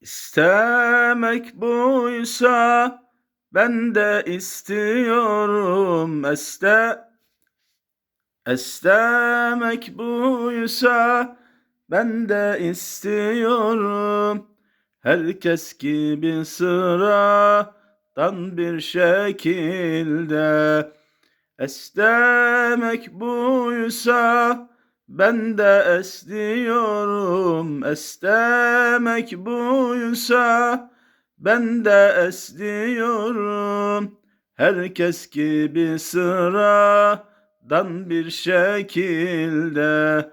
İstemek buysa ben de istiyorum. Este Estemek buysa ben de istiyorum. Herkes gibi sıradan bir şekilde. Estemek buysa ben de esniyorum Estemek buysa ben de esniyorum. Herkes gibi sıradan bir şekilde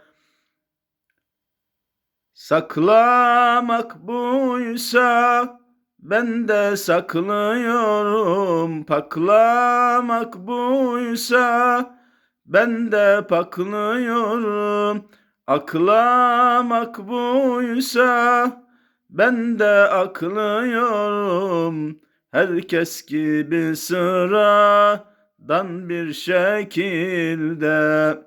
Saklamak buysa ben de saklıyorum Paklamak buysa ben de paklıyorum Aklamak buysa ben de aklıyorum Herkes gibi sıradan bir şekilde.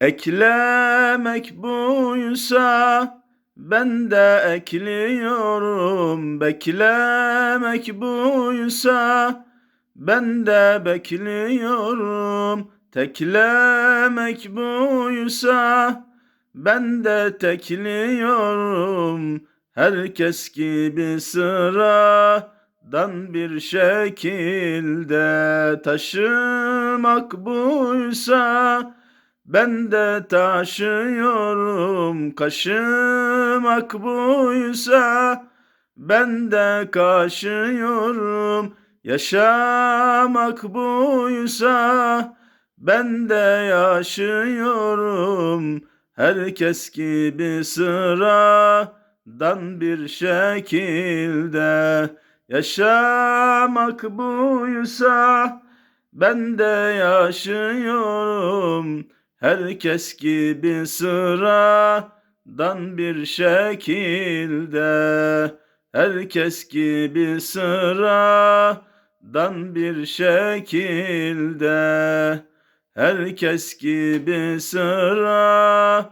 Eklemek buysa ben de ekliyorum Beklemek buysa ben de bekliyorum. Teklemek buysa ben de tekliyorum. Herkes gibi sıradan bir şekilde Taşımak buysa ben de taşıyorum. Kaşımak buysa ben de kaşıyorum Yaşamak buysa ben de yaşıyorum. Herkes gibi sıradan bir şekilde. Yaşamak buysa ben de yaşıyorum. Herkes gibi sıradan bir şekilde. Herkes gibi sıradan bir şekilde Herkes gibi sıradan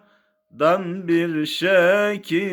bir şekilde